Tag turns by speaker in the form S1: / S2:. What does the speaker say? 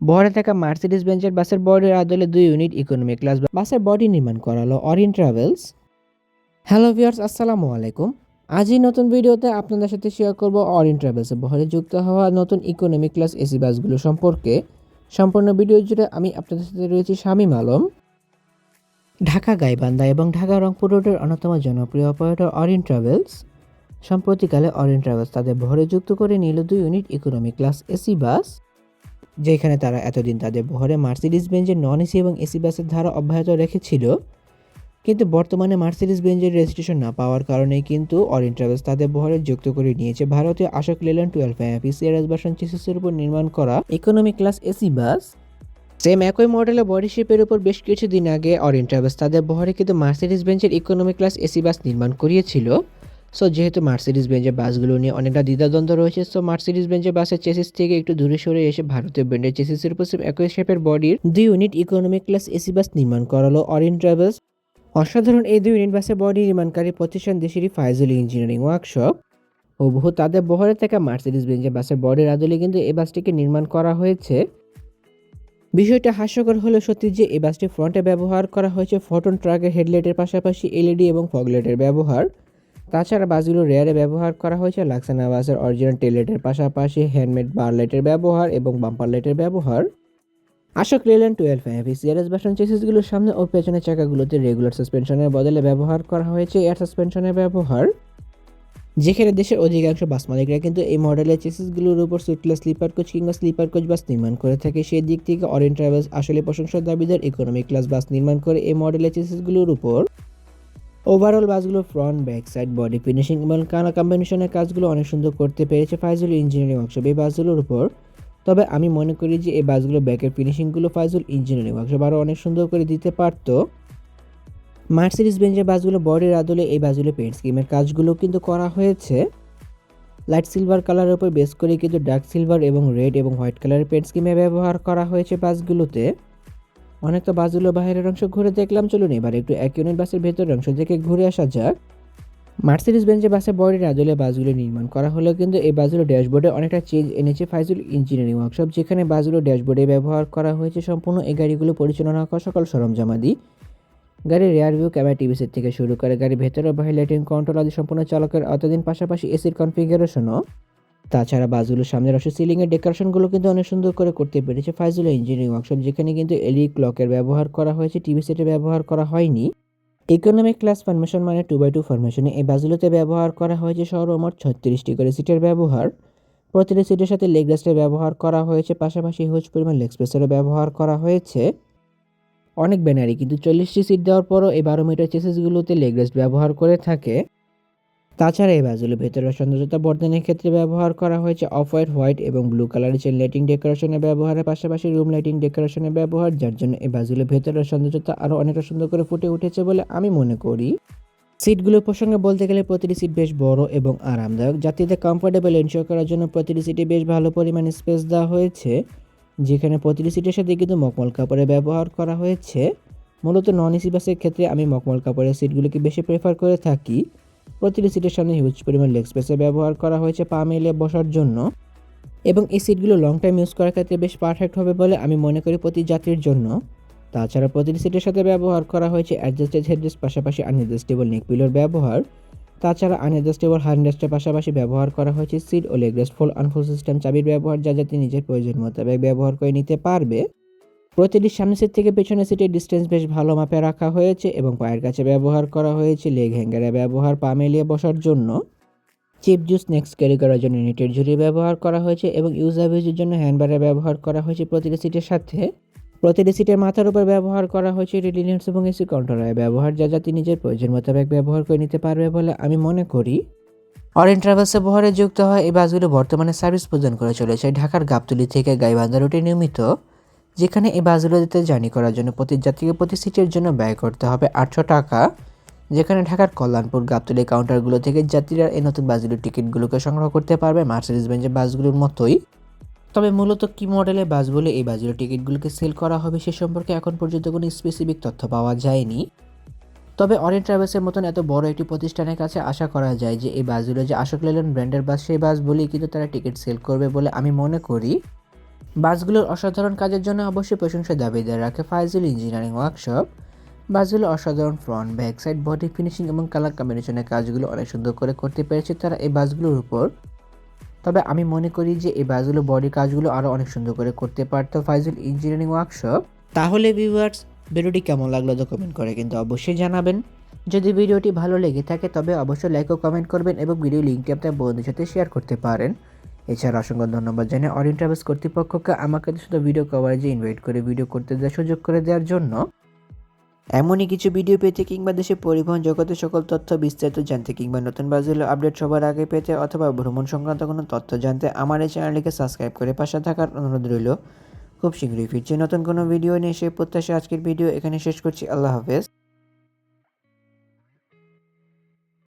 S1: বহরে থাকা মার্সিডিস বেঞ্চের বাসের বডির আদলে দুই ইউনিট ইকোনমি ক্লাস বাসের বডি নির্মাণ করালো অরিন ট্রাভেলস হ্যালো ভিউয়ার্স আসসালামু আলাইকুম। আজই নতুন ভিডিওতে আপনাদের সাথে শেয়ার করব অরিন ট্রাভেলসে বহরে যুক্ত হওয়া নতুন ইকোনমি ক্লাস এসি বাসগুলো সম্পর্কে। সম্পূর্ণ ভিডিও জুড়ে আমি আপনাদের সাথে রয়েছি শামীম আলম। ঢাকা, গাইবান্ধা এবং ঢাকা, রংপুর রোডের অন্যতম জনপ্রিয় অপারেটর অরিন ট্রাভেলস সম্প্রতিকালে অরিন ট্রাভেলস তাদের বহরে যুক্ত করে নিল দুই unit economy class AC bus. যেখানে তারা এতদিন তাদের বহরে মার্সিডিস বেঞ্জের নন এসি এবং এসি বাসের ধারা অব্যাহত রেখেছিল। কিন্তু বর্তমানে মার্সিডিস বেঞ্জের রেজিস্ট্রেশন না পাওয়ার কারণে কিন্তু অরিন ট্রাভেলস তাদের বহরে যুক্ত করে নিয়েছে। ভারতীয় Ashok Leyland twelve MP CRS version চিসিসের উপর নির্মাণ করা economy class AC bus. Same একই মডেলের বডি শেপের উপর বেশ কিছুদিন আগে অরিন ট্রাভেলস তাদের বহরে কিন্তু মার্সিডিস বেঞ্চের ইকোনমি ক্লাস এসি বাস নির্মাণ করিয়েছিল। সো যেহেতু মার্সিডিস বেঞ্চের বাসগুলো নিয়ে অনেকটা দ্বিধাদ্বন্দ্ব রয়েছে সো মার্সিডিস বেঞ্চের বাসের চেসিস থেকে একটু দূরে সরে এসে ভারতীয় ব্র্যান্ডের চেসিসের উপর একই শেপের বডির দুই unit economic class AC bus নির্মাণ করালো অরিন ট্রাভেলস অসাধারণ এই দুই ইউনিট বাসের বডি নির্মাণকারী প্রতিষ্ঠান দেশেরই ফাইজুল ইঞ্জিনিয়ারিং ওয়ার্কশপ ও বহু তাদের বহরে থাকা মার্সিডিস বেঞ্চের বাসের বডির আদলে কিন্তু এই বাসটিকে নির্মাণ করা হয়েছে। বিষয়টা হাস্যকর হলো সত্যি যে এই বাসটি ফ্রন্টে ব্যবহার করা হয়েছে ফটন ট্রাকের হেডলাইটের পাশাপাশি এলইডি এবং ফগলাইটের ব্যবহার। তাছাড়া বাসগুলো রেয়ারে ব্যবহার করা হয়েছে, লাক্সানা বাসের অরিজিনাল টেললাইটের পাশাপাশি হ্যান্ডমেড বার লাইটের ব্যবহার এবং বাম্পার লাইটের ব্যবহার। আশোক লেল্যান্ড টুয়েলভ এফি সিআরএস ভার্সন চেসিসগুলোর সামনে ও পেছনের চাকাগুলোতে রেগুলার সাসপেনশনের বদলে ব্যবহার করা হয়েছে এয়ার সাসপেনশনের ব্যবহার। যেখানে দেশের অধিকাংশ বাস মালিকরা কিন্তু এই মডেলের চেসিসগুলোর উপর সুটলেস স্লিপার কোচ কিংবা স্লিপার কোচ বাস নির্মাণ করে থাকে। সেই দিক থেকে অরেন ট্রাভেলস আসলে প্রশংসার দাবিদার ইকোনমিক ক্লাস বাস নির্মাণ করে এই মডেলের চেসিসগুলোর উপর। ওভারঅল বাসগুলো front back side body finishing এবং কানা কম্বিনেশনের কাজগুলো অনেক সুন্দর করতে পেরেছে ফাইজুল ইঞ্জিনিয়ারিং ওয়ার্কশপ এই বাসগুলোর উপর। তবে আমি মনে করি যে এই বাসগুলো ব্যাকের ফিনিশিংগুলো ফাইজুল ইঞ্জিনিয়ারিং ওয়ার্কশপ আরও অনেক সুন্দর করে দিতে পারতো। মার্সিডিস বেঞ্চের বাসগুলো বডির আদলে এই বাসগুলো পেন্ট স্কিমের কাজগুলো কিন্তু করা হয়েছে। লাইট সিলভার কালারের উপর বেস করে কিন্তু ডার্ক সিলভার এবং রেড এবং হোয়াইট কালারের পেন্ট স্কিমে ব্যবহার করা হয়েছে বাসগুলোতে। অনেক তো বাসগুলো বাইরের অংশ ঘুরে দেখলাম, চলুন এবার একটু এক ইউনিট বাসের ভেতরের অংশ থেকে ঘুরে আসা যাক। মার্সিডিস বেঞ্চের বাসে বডির আদলে বাসগুলো নির্মাণ করা হলেও কিন্তু এই বাসগুলো ড্যাশবোর্ডে অনেকটা চেঞ্জ এনেছে ফাইজুল ইঞ্জিনিয়ারিং ওয়ার্কশপ যেখানে বাসগুলো ড্যাশবোর্ডে ব্যবহার করা হয়েছে সম্পূর্ণ। এই গাড়িগুলো পরিচালনা করা সকল সরঞ্জামাদি। গাড়ির rear view camera TV set থেকে শুরু করে গাড়ির ভেতরে বাইরে লাইটিং কন্ট্রোল আদি সম্পূর্ণ চালকের অতদিন পাশাপাশি এসির কনফিগারেশনও তাছাড়া বাসগুলোর সামনের অংশ সিলিংয়ের ডেকোরেশনগুলো কিন্তু অনেক সুন্দর করে করতে পেরেছে ফাইজুল ইঞ্জিনিয়ারিং ওয়ার্কশপ যেখানে কিন্তু এলই ক্লকের ব্যবহার করা হয়েছে টিভি সেটে ব্যবহার করা হয়নি। ইকোনমিক ক্লাস ফরমেশন মানে টু বাই টু ফরমেশনে এই বাসগুলোতে ব্যবহার করা হয়েছে সর্বমোট ছত্রিশটি করে সিটের ব্যবহার। প্রতিটি সিটের সাথে লেগ রেস্টের ব্যবহার করা হয়েছে, পাশাপাশি হিউজ পরিমাণ লেগ স্পেসেরও ব্যবহার করা হয়েছে। অনেক ব্যানারই কিন্তু চল্লিশটি সিট দেওয়ার পরও এই বারো মিটার চেসিসগুলোতে লেগ রেস্ট ব্যবহার করে থাকে। তাছাড়া এই বাসগুলো ভেতরের সৌন্দর্যতা বর্ধনের ক্ষেত্রে ব্যবহার করা হয়েছে। অফ হোয়াইট হোয়াইট এবং ব্লু কালারের চেন লাইটিং ডেকোরেশনের ব্যবহারের পাশাপাশি রুম লাইটিং ডেকোরেশনের ব্যবহার, যার জন্য এই বাসগুলো ভেতরের সৌন্দর্যতা আরও অনেকটা সুন্দর করে ফুটে উঠেছে বলে আমি মনে করি। সিটগুলোর প্রসঙ্গে বলতে গেলে প্রতিটি সিট বেশ বড় এবং আরামদায়ক। যাত্রীদের কমফোর্টেবল এনশিওর করার জন্য প্রতিটি সিটে বেশ ভালো পরিমাণে স্পেস দেওয়া হয়েছে, যেখানে প্রতিটি সিটের সাথে কিন্তু মকমল কাপড়ের ব্যবহার করা হয়েছে। মূলত নন এসি বাসের ক্ষেত্রে আমি মকমল কাপড়ের সিটগুলোকে বেশি প্রেফার করে থাকি। প্রতিটি সিটের সামনে হিউজ পরিমাণ লেগ স্পেসের ব্যবহার করা হয়েছে পা মেলে বসার জন্য। এবং এই সিটগুলো লং টাইম ইউজ করার ক্ষেত্রে বেশ পারফেক্ট হবে বলে আমি মনে করি প্রতি যাত্রীর জন্য। তাছাড়া প্রতিটি সিটের সাথে ব্যবহার করা হয়েছে অ্যাডজাস্টেড হেডরেস্ট পাশাপাশি আনএডজাস্টেবল নেক পিলোর ব্যবহার। তাছাড়া আনএডজাস্টেবল হ্যান্ডরেস্টের পাশাপাশি ব্যবহার করা হয়েছে সিট ও leg rest fold unfold system চাবির ব্যবহার, যা যাতে নিজের প্রয়োজন মোতাবেক ব্যবহার করে নিতে পারবে। প্রতিটি সামনের সিট থেকে পেছনের সিটের ডিস্টেন্স বেশ ভালো মাপে রাখা হয়েছে এবং পায়ের কাছে ব্যবহার করা হয়েছে লেগ হ্যাঙ্গারের ব্যবহার, পা মেলিয়ে বসার জন্য। চিপ জুস নেক্সট ক্যারি করার জন্য নেটের ঝুড়ি ব্যবহার করা হয়েছে এবং ইউজার ভিউজের জন্য হ্যান্ডবারের ব্যবহার করা হয়েছে প্রতিটি সিটের সাথে। প্রতিটি সিটের মাথার উপর ব্যবহার করা হয়েছে রিলিনিয়ান্স এবং এসি কন্ট্রোলারের ব্যবহার, যা যাতে নিজের প্রয়োজন মোতাবেক ব্যবহার করে নিতে পারবে বলে আমি মনে করি। অরেন ট্রাভেলসে বহরে যুক্ত হয় এই বাসগুলো বর্তমানে সার্ভিস প্রদান করে চলেছে ঢাকার গাবতলি থেকে গাইবান্ধা রুটে নিয়মিত যেখানে এই বাসগুলোতে জার্নি করার জন্য প্রতি যাত্রীকে প্রতি সিটের জন্য ব্যয় করতে হবে আটশো টাকা, যেখানে ঢাকার কল্যাণপুর, গাবতলি কাউন্টারগুলো থেকে যাত্রীরা এই নতুন বাসগুলোর টিকিটগুলোকে সংগ্রহ করতে পারবে মার্সিডিস বেঞ্জের বাসগুলোর মতোই। তবে মূলত কি মডেলে বাস বলে এই বাসগুলোর টিকিটগুলোকে সেল করা হবে সে সম্পর্কে এখন পর্যন্ত কোনো স্পেসিফিক তথ্য পাওয়া যায়নি। তবে অরেন ট্রাভেলসের মতন এত বড় একটি প্রতিষ্ঠানের কাছে আশা করা যায় যে এই বাসগুলো যে আশোক লেল্যান্ড ব্র্যান্ডের বাস সেই বাস বলেই কিন্তু তারা টিকিট সেল করবে বলে আমি মনে করি। বাসগুলোর অসাধারণ কাজের জন্য অবশ্যই প্রশংসা দাবিদার রাখে ফাইজুল ইঞ্জিনিয়ারিং ওয়ার্কশপ। বাসগুলো অসাধারণ front back side body finishing এবং কালার কম্বিনেশনের কাজগুলো অনেক সুন্দর করে করতে পেরেছে তারা এই বাসগুলোর উপর। তবে আমি মনে করি যে এই বাসগুলো বডি কাজগুলো আরও অনেক সুন্দর করে করতে পারতো ফাইজুল ইঞ্জিনিয়ারিং ওয়ার্কশপ। তাহলে ভিউয়ার্স ভিডিওটি কেমন লাগল তো কমেন্ট করে কিন্তু অবশ্যই জানাবেন। যদি ভিডিওটি ভালো লেগে থাকে তবে অবশ্যই লাইক ও কমেন্ট করবেন এবং ভিডিও লিঙ্কটি আপনার বন্ধুদের সাথে শেয়ার করতে পারেন। এছাড়া অসংখ্য ধন্যবাদ জানাই অরিয়েন্ট ট্রাভেলস কর্তৃপক্ষকে আমাকে শুধু ভিডিও কভারেজে ইনভাইট করে ভিডিও করতে দেওয়ার সুযোগ করে দেওয়ার জন্য। এমনই কিছু ভিডিও পেতে কিংবা দেশের পরিবহন জগতের সকল তথ্য বিস্তারিত জানতে কিংবা নতুন বাসগুলো আপডেট সবার আগে পেতে অথবা ভ্রমণ সংক্রান্ত কোনো তথ্য জানতে আমার এই চ্যানেলটিকে সাবস্ক্রাইব করে পাশে থাকার অনুরোধ রইল। খুব শীঘ্রই ফিরছি নতুন কোনো ভিডিও নিয়ে, সেই প্রত্যাশা আজকের ভিডিও এখানে শেষ করছি। আল্লাহ হাফেজ।